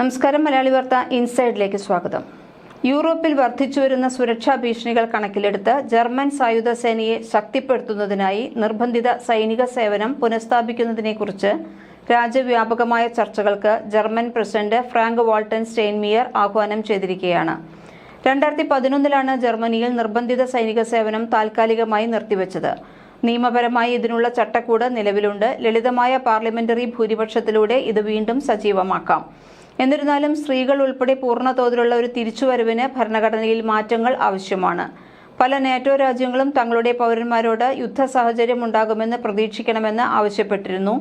നമസ്കാരം മലയാളി വാർത്ത ഇൻസൈഡിലേക്ക് സ്വാഗതം. യൂറോപ്പിൽ വർദ്ധിച്ചുവരുന്ന സുരക്ഷാ ഭീഷണികൾ കണക്കിലെടുത്ത് ജർമ്മൻ സായുധ സേനയെ ശക്തിപ്പെടുത്തുന്നതിനായി നിർബന്ധിത സൈനിക സേവനം പുനഃസ്ഥാപിക്കുന്നതിനെക്കുറിച്ച് രാജ്യവ്യാപകമായ ചർച്ചകൾക്ക് German president Frank Walter Steinmeier ആഹ്വാനം ചെയ്തിരിക്കുകയാണ്. രണ്ടായിരത്തി പതിനൊന്നിലാണ് ജർമ്മനിയിൽ നിർബന്ധിത സൈനിക സേവനം താൽക്കാലികമായി നിർത്തിവെച്ചത്. നിയമപരമായി ഇതിനുള്ള ചട്ടക്കൂട് നിലവിലുണ്ട്. ലളിതമായ പാർലമെന്ററി ഭൂരിപക്ഷത്തിലൂടെ ഇത് വീണ്ടും സജീവമാക്കാം. എന്നിരുന്നാലും സ്ത്രീകൾ ഉൾപ്പെടെ പൂർണ തോതിലുള്ള ഒരു തിരിച്ചുവരവിന് ഭരണഘടനയിൽ മാറ്റങ്ങൾ ആവശ്യമാണ്. പല നാറ്റോ രാജ്യങ്ങളും തങ്ങളുടെ പൗരന്മാരോട് യുദ്ധ സാഹചര്യം ഉണ്ടാകുമെന്ന് പ്രതീക്ഷിക്കണമെന്ന് ആവശ്യപ്പെട്ടിരുന്നു.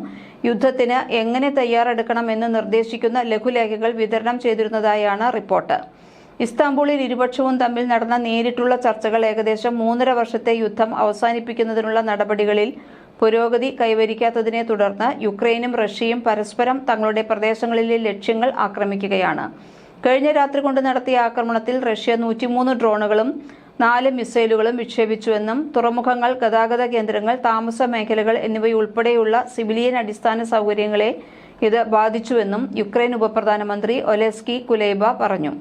യുദ്ധത്തിന് എങ്ങനെ തയ്യാറെടുക്കണമെന്ന് നിർദ്ദേശിക്കുന്ന ലഘുലേഖകൾ വിതരണം ചെയ്തിരുന്നതായാണ് റിപ്പോർട്ട്. ഇസ്താംബൂളിൽ ഇരുപക്ഷവും തമ്മിൽ നടന്ന നേരിട്ടുള്ള ചർച്ചകൾ ഏകദേശം മൂന്നര വർഷത്തെ യുദ്ധം അവസാനിപ്പിക്കുന്നതിനുള്ള നടപടികളിൽ പുരോഗതി കൈവരിക്കാത്തതിനെ തുടർന്ന് യുക്രൈനും റഷ്യയും പരസ്പരം തങ്ങളുടെ പ്രദേശങ്ങളിലെ ലക്ഷ്യങ്ങൾ ആക്രമിക്കുകയാണ്. കഴിഞ്ഞ രാത്രി കൊണ്ട് നടത്തിയ ആക്രമണത്തിൽ റഷ്യ നൂറ്റിമൂന്ന് ഡ്രോണുകളും നാല് മിസൈലുകളും വിക്ഷേപിച്ചുവെന്നും തുറമുഖങ്ങൾ ഗതാഗത കേന്ദ്രങ്ങൾ താമസ മേഖലകൾ എന്നിവയുൾപ്പെടെയുള്ള സിവിലിയൻ അടിസ്ഥാന സൗകര്യങ്ങളെ ഇത് ബാധിച്ചുവെന്നും യുക്രൈൻ ഉപപ്രധാനമന്ത്രി ഒലെസ്കി കുലേബ പറഞ്ഞു.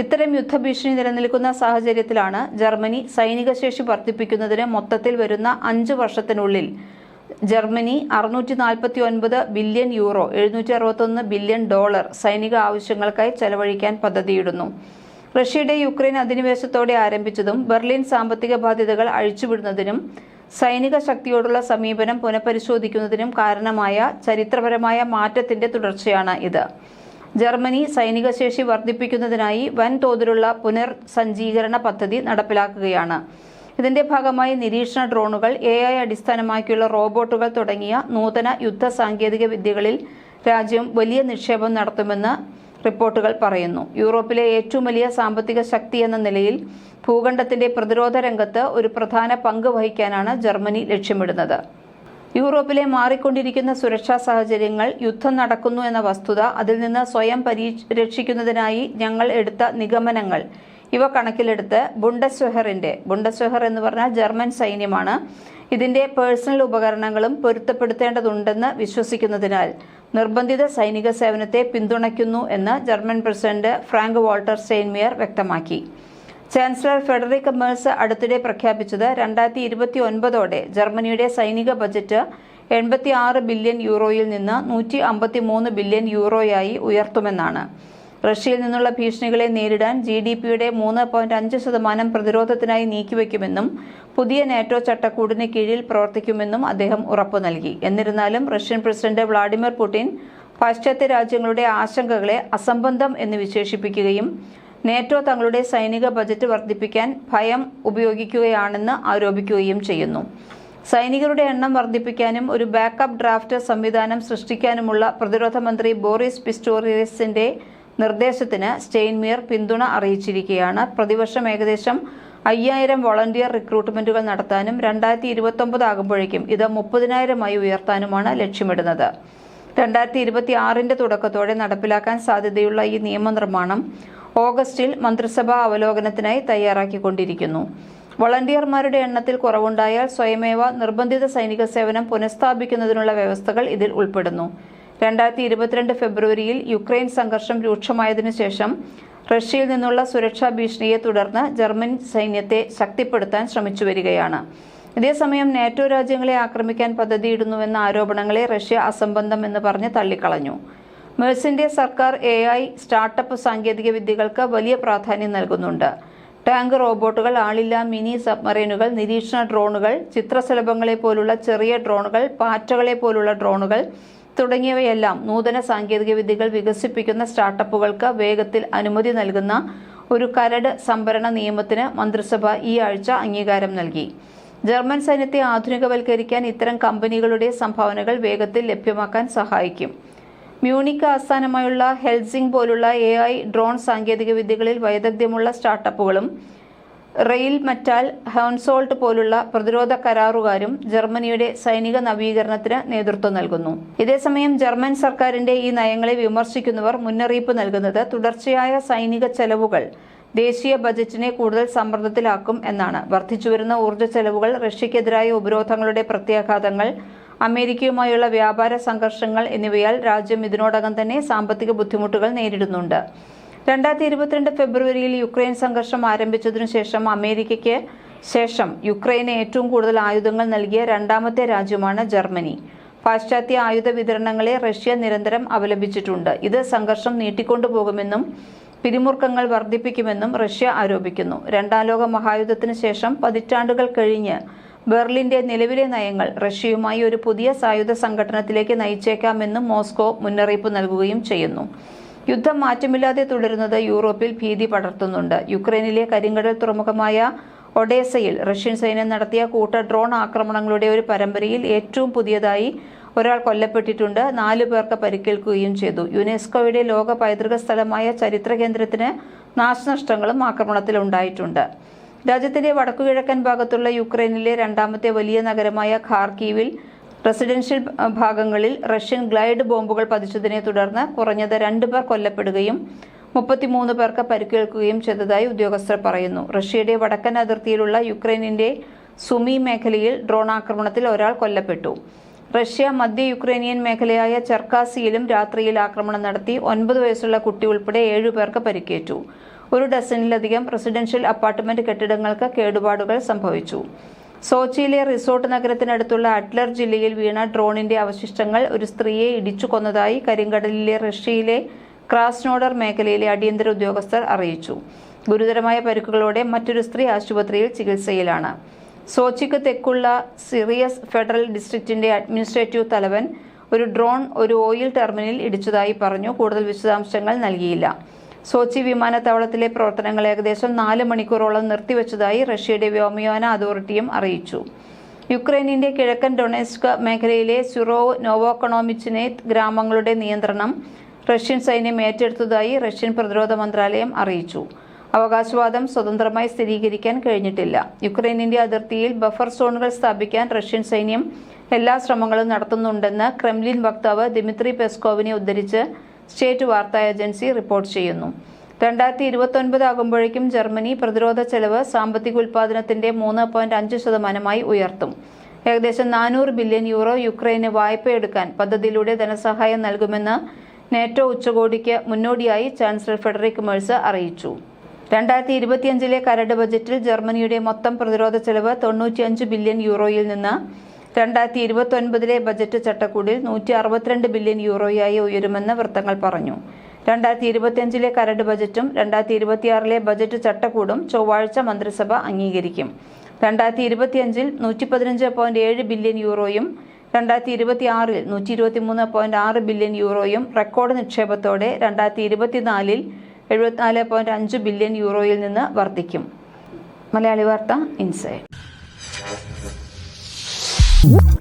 ഇത്തരം യുദ്ധഭീഷണി നിലനിൽക്കുന്ന സാഹചര്യത്തിലാണ് ജർമ്മനി സൈനിക ശേഷി വർദ്ധിപ്പിക്കുന്നതിന് മൊത്തത്തിൽ വരുന്ന അഞ്ച് വർഷത്തിനുള്ളിൽ ജർമ്മനി അറുന്നൂറ്റി നാൽപ്പത്തി ഒൻപത് ബില്യൺ യൂറോ എഴുന്നൂറ്റി അറുപത്തൊന്ന് ബില്യൺ ഡോളർ സൈനിക ആവശ്യങ്ങൾക്കായി ചെലവഴിക്കാൻ പദ്ധതിയിടുന്നു. റഷ്യയുടെ യുക്രൈൻ അധിനിവേശത്തോടെ ആരംഭിച്ചതും ബെർലിൻ സാമ്പത്തിക ബാധ്യതകൾ അഴിച്ചുവിടുന്നതിനും സൈനിക ശക്തിയോടുള്ള സമീപനം പുനഃപരിശോധിക്കുന്നതിനും കാരണമായ ചരിത്രപരമായ മാറ്റത്തിന്റെ തുടർച്ചയാണ് ഇത്. ജർമ്മനി സൈനിക ശേഷി വർദ്ധിപ്പിക്കുന്നതിനായി വൻതോതിലുള്ള പുനർസജ്ജീകരണ പദ്ധതി നടപ്പിലാക്കുകയാണ്. ഇതിന്റെ ഭാഗമായി നിരീക്ഷണ ഡ്രോണുകൾ എ ഐ അടിസ്ഥാനമാക്കിയുള്ള റോബോട്ടുകൾ തുടങ്ങിയ നൂതന യുദ്ധ സാങ്കേതിക വിദ്യകളിൽ രാജ്യം വലിയ നിക്ഷേപം നടത്തുമെന്ന് റിപ്പോർട്ടുകൾ പറയുന്നു. യൂറോപ്പിലെ ഏറ്റവും വലിയ സാമ്പത്തിക ശക്തി എന്ന നിലയിൽ ഭൂഖണ്ഡത്തിന്റെ പ്രതിരോധ രംഗത്ത് ഒരു പ്രധാന പങ്ക് വഹിക്കാനാണ് ജർമ്മനി ലക്ഷ്യമിടുന്നത്. യൂറോപ്പിലെ മാറിക്കൊണ്ടിരിക്കുന്ന സുരക്ഷാ സാഹചര്യങ്ങൾ യുദ്ധം നടക്കുന്നു എന്ന വസ്തുത അതിൽ നിന്ന് സ്വയം പരിരക്ഷിക്കുന്നതിനായി ഞങ്ങൾ എടുത്ത നിഗമനങ്ങൾ. ഇവ കണക്കിലെടുത്ത് ബുണ്ടസ്വെഹറിന്റെ ബുണ്ടസ്വെഹർ എന്ന് പറഞ്ഞാൽ ജർമ്മൻ സൈന്യമാണ്. ഇതിന്റെ പേഴ്സണൽ ഉപകരണങ്ങളും പൊരുത്തപ്പെടുത്തേണ്ടതുണ്ടെന്ന് വിശ്വസിക്കുന്നതിനാൽ നിർബന്ധിത സൈനിക സേവനത്തെ പിന്തുണയ്ക്കുന്നു എന്ന് German president Frank Walter Steinmeier വ്യക്തമാക്കി. ചാൻസലർ ഫെഡറിക് മേഴ്സ് അടുത്തിടെ പ്രഖ്യാപിച്ചത് രണ്ടായിരത്തി ഇരുപത്തി ഒൻപതോടെ ജർമ്മനിയുടെ സൈനിക ബജറ്റ് എൺപത്തി ആറ് ബില്യൺ യൂറോയിൽ നിന്ന് നൂറ്റി അമ്പത്തി മൂന്ന് ബില്യൺ യൂറോയായി ഉയർത്തുമെന്നാണ്. റഷ്യയിൽ നിന്നുള്ള ഭീഷണികളെ നേരിടാൻ ജി ഡി പിയുടെ മൂന്ന് പോയിന്റ് അഞ്ച് ശതമാനം പ്രതിരോധത്തിനായി നീക്കിവെക്കുമെന്നും പുതിയ നാറ്റോ ചട്ടക്കൂടിന് കീഴിൽ പ്രവർത്തിക്കുമെന്നും അദ്ദേഹം ഉറപ്പു നൽകി. എന്നിരുന്നാലും റഷ്യൻ പ്രസിഡന്റ് വ്ളാഡിമിർ പുടിൻ പാശ്ചാത്യ രാജ്യങ്ങളുടെ ആശങ്കകളെ അസംബന്ധം എന്ന് വിശേഷിപ്പിക്കുകയും നേറ്റോ തങ്ങളുടെ സൈനിക ബജറ്റ് വർദ്ധിപ്പിക്കാൻ ഭയം ഉപയോഗിക്കുകയാണെന്ന് ആരോപിക്കുകയും ചെയ്യുന്നു. സൈനികരുടെ എണ്ണം വർദ്ധിപ്പിക്കാനും ഒരു ബാക്കപ്പ് ഡ്രാഫ്റ്റ് സംവിധാനം സൃഷ്ടിക്കാനുമുള്ള പ്രതിരോധ മന്ത്രി ബോറിസ് പിസ്റ്റോറിയസിന്റെ നിർദ്ദേശത്തിന് സ്റ്റെയിൻമിയർ പിന്തുണ അറിയിച്ചിരിക്കുകയാണ് പ്രതിവർഷം ഏകദേശം അയ്യായിരം വോളണ്ടിയർ റിക്രൂട്ട്മെന്റുകൾ നടത്താനും രണ്ടായിരത്തി ഇരുപത്തൊമ്പത് ആകുമ്പോഴേക്കും ഇത് മുപ്പതിനായിരമായി ഉയർത്താനുമാണ് ലക്ഷ്യമിടുന്നത്. രണ്ടായിരത്തി ഇരുപത്തി ആറിന്റെ തുടക്കത്തോടെ നടപ്പിലാക്കാൻ സാധ്യതയുള്ള ഈ നിയമനിർമ്മാണം ഓഗസ്റ്റിൽ മന്ത്രിസഭാ അവലോകനത്തിനായി തയ്യാറാക്കിക്കൊണ്ടിരിക്കുന്നു. വളണ്ടിയർമാരുടെ എണ്ണത്തിൽ കുറവുണ്ടായാൽ സ്വയമേവ നിർബന്ധിത സൈനിക സേവനം പുനഃസ്ഥാപിക്കുന്നതിനുള്ള വ്യവസ്ഥകൾ ഇതിൽ ഉൾപ്പെടുന്നു. രണ്ടായിരത്തി ഇരുപത്തിരണ്ട് ഫെബ്രുവരിയിൽ യുക്രൈൻ സംഘർഷം രൂക്ഷമായതിനു ശേഷം റഷ്യയിൽ നിന്നുള്ള സുരക്ഷാ ഭീഷണിയെ തുടർന്ന് ജർമ്മൻ സൈന്യത്തെ ശക്തിപ്പെടുത്താൻ ശ്രമിച്ചു വരികയാണ് ഇതേസമയം നാറ്റോ രാജ്യങ്ങളെ ആക്രമിക്കാൻ പദ്ധതിയിടുന്നുവെന്ന ആരോപണങ്ങളെ റഷ്യ അസംബന്ധം എന്ന് പറഞ്ഞ് തള്ളിക്കളഞ്ഞു. മേഴ്സിന്റെ സർക്കാർ എ ഐ സ്റ്റാർട്ടപ്പ് സാങ്കേതിക വിദ്യകൾക്ക് വലിയ പ്രാധാന്യം നൽകുന്നുണ്ട്. ടാങ്ക് റോബോട്ടുകൾ ആളില്ല മിനി സബ്മറീനുകൾ നിരീക്ഷണ ഡ്രോണുകൾ ചിത്രശലഭങ്ങളെ പോലുള്ള ചെറിയ ഡ്രോണുകൾ പാറ്റകളെ പോലുള്ള ഡ്രോണുകൾ തുടങ്ങിയവയെല്ലാം നൂതന സാങ്കേതിക വിദ്യകൾ വികസിപ്പിക്കുന്ന സ്റ്റാർട്ടപ്പുകൾക്ക് വേഗത്തിൽ അനുമതി നൽകുന്ന ഒരു കരട് സംഭരണ നിയമത്തിന് മന്ത്രിസഭ ഈ ആഴ്ച അംഗീകാരം നൽകി. ജർമ്മൻ സൈന്യത്തെ ആധുനികവൽക്കരിക്കാൻ ഇത്തരം കമ്പനികളുടെ സംഭാവനകൾ വേഗത്തിൽ ലഭ്യമാക്കാൻ സഹായിക്കും. മ്യൂണിക് ആസ്ഥാനമായുള്ള ഹെൽസിംഗ് പോലുള്ള എ ഐ ഡ്രോൺ സാങ്കേതിക വിദ്യകളിൽ വൈദഗ്ധ്യമുള്ള സ്റ്റാർട്ടപ്പുകളും റെയിൽ മറ്റാൽ ഹോൺസോൾട്ട് പോലുള്ള പ്രതിരോധ കരാറുകാരും ജർമ്മനിയുടെ സൈനിക നവീകരണത്തിന് നേതൃത്വം നൽകുന്നു. ഇതേസമയം ജർമ്മൻ സർക്കാരിന്റെ ഈ നയങ്ങളെ വിമർശിക്കുന്നവർ മുന്നറിയിപ്പ് നൽകുന്നത് തുടർച്ചയായ സൈനിക ചെലവുകൾ ദേശീയ ബജറ്റിനെ കൂടുതൽ സമ്മർദ്ദത്തിലാക്കും എന്നാണ്. വർദ്ധിച്ചുവരുന്ന ഊർജ ചെലവുകൾ റഷ്യക്കെതിരായ ഉപരോധങ്ങളുടെ പ്രത്യാഘാതങ്ങൾ അമേരിക്കയുമായുള്ള വ്യാപാര സംഘർഷങ്ങൾ എന്നിവയാൽ രാജ്യം ഇതിനോടകം തന്നെ സാമ്പത്തിക ബുദ്ധിമുട്ടുകൾ നേരിടുന്നുണ്ട്. രണ്ടായിരത്തി ഇരുപത്തിരണ്ട് ഫെബ്രുവരിയിൽ യുക്രൈൻ സംഘർഷം ആരംഭിച്ചതിനു ശേഷം അമേരിക്കയ്ക്ക് ശേഷം യുക്രൈന് ഏറ്റവും കൂടുതൽ ആയുധങ്ങൾ നൽകിയ രണ്ടാമത്തെ രാജ്യമാണ് ജർമ്മനി. പാശ്ചാത്യ ആയുധ വിതരണങ്ങളെ റഷ്യ നിരന്തരം അപലപിച്ചിട്ടുണ്ട്. ഇത് സംഘർഷം നീട്ടിക്കൊണ്ടുപോകുമെന്നും പിരിമുറുക്കങ്ങൾ വർദ്ധിപ്പിക്കുമെന്നും റഷ്യ ആരോപിക്കുന്നു. രണ്ടാം ലോക മഹായുദ്ധത്തിന് ശേഷം പതിറ്റാണ്ടുകൾ കഴിഞ്ഞ് ബെർലിന്റെ നിലവിലെ നയങ്ങൾ റഷ്യയുമായി ഒരു പുതിയ സായുധ സംഘടനത്തിലേക്ക് നയിച്ചേക്കാമെന്നും മോസ്കോ മുന്നറിയിപ്പ് നൽകുകയും ചെയ്യുന്നു. യുദ്ധം മാറ്റമില്ലാതെ തുടരുന്നത് യൂറോപ്പിൽ ഭീതി പടർത്തുന്നുണ്ട്. യുക്രൈനിലെ കരിങ്കടൽ തുറമുഖമായ ഒഡേസയിൽ റഷ്യൻ സൈന്യം നടത്തിയ കൂട്ട ഡ്രോൺ ആക്രമണങ്ങളുടെ ഒരു പരമ്പരയിൽ ഏറ്റവും പുതിയതായി ഒരാൾ കൊല്ലപ്പെട്ടിട്ടുണ്ട്. നാലു പേർക്ക് പരിക്കേൽക്കുകയും ചെയ്തു. യുനെസ്കോയുടെ ലോക പൈതൃക സ്ഥലമായ ചരിത്ര കേന്ദ്രത്തിന് നാശനഷ്ടങ്ങളും ആക്രമണത്തിൽ ഉണ്ടായിട്ടുണ്ട് രാജ്യത്തിന്റെ വടക്കുകിഴക്കൻ ഭാഗത്തുള്ള യുക്രൈനിലെ രണ്ടാമത്തെ വലിയ നഗരമായ ഖാർക്കീവിൽ റെസിഡൻഷ്യൽ ഭാഗങ്ങളിൽ റഷ്യൻ ഗ്ലൈഡ് ബോംബുകൾ പതിച്ചതിനെ തുടർന്ന് കുറഞ്ഞത് രണ്ടു പേർ കൊല്ലപ്പെടുകയും മുപ്പത്തിമൂന്ന് പേർക്ക് പരിക്കേൽക്കുകയും ചെയ്തതായി ഉദ്യോഗസ്ഥർ പറയുന്നു. റഷ്യയുടെ വടക്കൻ അതിർത്തിയിലുള്ള യുക്രൈനിന്റെ സുമി മേഖലയിൽ ഡ്രോൺ ആക്രമണത്തിൽ ഒരാൾ കൊല്ലപ്പെട്ടു. റഷ്യ മധ്യ യുക്രൈനിയൻ മേഖലയായ ചെർക്കാസിയിലും രാത്രിയിൽ ആക്രമണം നടത്തി ഒൻപത് വയസ്സുള്ള കുട്ടി ഉൾപ്പെടെ ഏഴു പേർക്ക് പരിക്കേറ്റു. ഒരു ഡസനിലധികം റെസിഡൻഷ്യൽ അപ്പാർട്ട്മെന്റ് കെട്ടിടങ്ങൾക്ക് കേടുപാടുകൾ സംഭവിച്ചു. സോച്ചിയിലെ റിസോർട്ട് നഗരത്തിനടുത്തുള്ള അഡ്ലർ ജില്ലയിൽ വീണ ഡ്രോണിന്റെ അവശിഷ്ടങ്ങൾ ഒരു സ്ത്രീയെ ഇടിച്ചു കൊന്നതായി കരിങ്കടലിലെ റഷ്യയിലെ ക്രാസ്നോഡർ മേഖലയിലെ അടിയന്തര ഉദ്യോഗസ്ഥർ അറിയിച്ചു. ഗുരുതരമായ പരിക്കുകളോടെ മറ്റൊരു സ്ത്രീ ആശുപത്രിയിൽ ചികിത്സയിലാണ്. സോച്ചിക്ക് തെക്കുള്ള സിറിയസ് ഫെഡറൽ ഡിസ്ട്രിക്റ്റിന്റെ അഡ്മിനിസ്ട്രേറ്റീവ് തലവൻ ഒരു ഡ്രോൺ ഒരു ഓയിൽ ടെർമിനലിൽ ഇടിച്ചതായി പറഞ്ഞു. കൂടുതൽ വിശദാംശങ്ങൾ നൽകിയില്ല. സോച്ചി വിമാനത്താവളത്തിലെ പ്രവർത്തനങ്ങൾ ഏകദേശം നാല് മണിക്കൂറോളം നിർത്തിവെച്ചതായി റഷ്യയുടെ വ്യോമയാന അതോറിറ്റിയും അറിയിച്ചു. യുക്രൈനിന്റെ കിഴക്കൻ ഡൊണേസ്ക് മേഖലയിലെ സുറോവ് നോവോക്കണോമിച്ചിനെ ഗ്രാമങ്ങളുടെ നിയന്ത്രണം റഷ്യൻ സൈന്യം ഏറ്റെടുത്തതായി റഷ്യൻ പ്രതിരോധ മന്ത്രാലയം അറിയിച്ചു. അവകാശവാദം സ്വതന്ത്രമായി സ്ഥിരീകരിക്കാൻ കഴിഞ്ഞിട്ടില്ല. യുക്രൈനിന്റെ അതിർത്തിയിൽ ബഫർ സോണുകൾ സ്ഥാപിക്കാൻ റഷ്യൻ സൈന്യം എല്ലാ ശ്രമങ്ങളും നടത്തുന്നുണ്ടെന്ന് ക്രെംലിൻ വക്താവ് ദിമിത്രി പെസ്കോവിനെ ഉദ്ധരിച്ച് സ്റ്റേറ്റ് വാർത്താ ഏജൻസി റിപ്പോർട്ട് ചെയ്യുന്നു. രണ്ടായിരത്തി ഇരുപത്തൊൻപത് ആകുമ്പോഴേക്കും ജർമ്മനി പ്രതിരോധ ചെലവ് സാമ്പത്തിക ഉൽപാദനത്തിന്റെ മൂന്ന് പോയിന്റ് അഞ്ച് ശതമാനമായി ഉയർത്തും. ഏകദേശം നാനൂറ് ബില്യൺ യൂറോ യുക്രൈന് വായ്പയെടുക്കാൻ പദ്ധതിയിലൂടെ ധനസഹായം നൽകുമെന്ന് നേറ്റോ ഉച്ചകോടിക്ക് മുന്നോടിയായി ചാൻസലർ ഫെഡറിക് മേഴ്സ് അറിയിച്ചു. രണ്ടായിരത്തി ഇരുപത്തിയഞ്ചിലെ കരട് ബജറ്റിൽ ജർമ്മനിയുടെ മൊത്തം പ്രതിരോധ ചെലവ് തൊണ്ണൂറ്റിയഞ്ച് ബില്യൺ യൂറോയിൽ നിന്ന് രണ്ടായിരത്തി ഇരുപത്തൊൻപതിലെ ബജറ്റ് ചട്ടക്കൂടിൽ നൂറ്റി അറുപത്തിരണ്ട് ബില്യൺ യൂറോയായി ഉയരുമെന്ന് വൃത്തങ്ങൾ പറഞ്ഞു. രണ്ടായിരത്തി ഇരുപത്തിയഞ്ചിലെ കരട് ബജറ്റും രണ്ടായിരത്തി ഇരുപത്തിയാറിലെ ബജറ്റ് ചട്ടക്കൂടും ചൊവ്വാഴ്ച മന്ത്രിസഭ അംഗീകരിക്കും. രണ്ടായിരത്തി ഇരുപത്തിയഞ്ചിൽ നൂറ്റി പതിനഞ്ച് പോയിന്റ് ഏഴ് ബില്യൺ യൂറോയും രണ്ടായിരത്തി ഇരുപത്തിയാറിൽ നൂറ്റി ഇരുപത്തി മൂന്ന് പോയിന്റ് ആറ് ബില്യൺ യൂറോയും റെക്കോർഡ് നിക്ഷേപത്തോടെ രണ്ടായിരത്തി ഇരുപത്തിനാലിൽ എഴുപത്തിനാല് പോയിന്റ് അഞ്ച് ബില്യൺ യൂറോയിൽ നിന്ന് വർദ്ധിക്കും. മലയാളി വാർത്ത Whoop.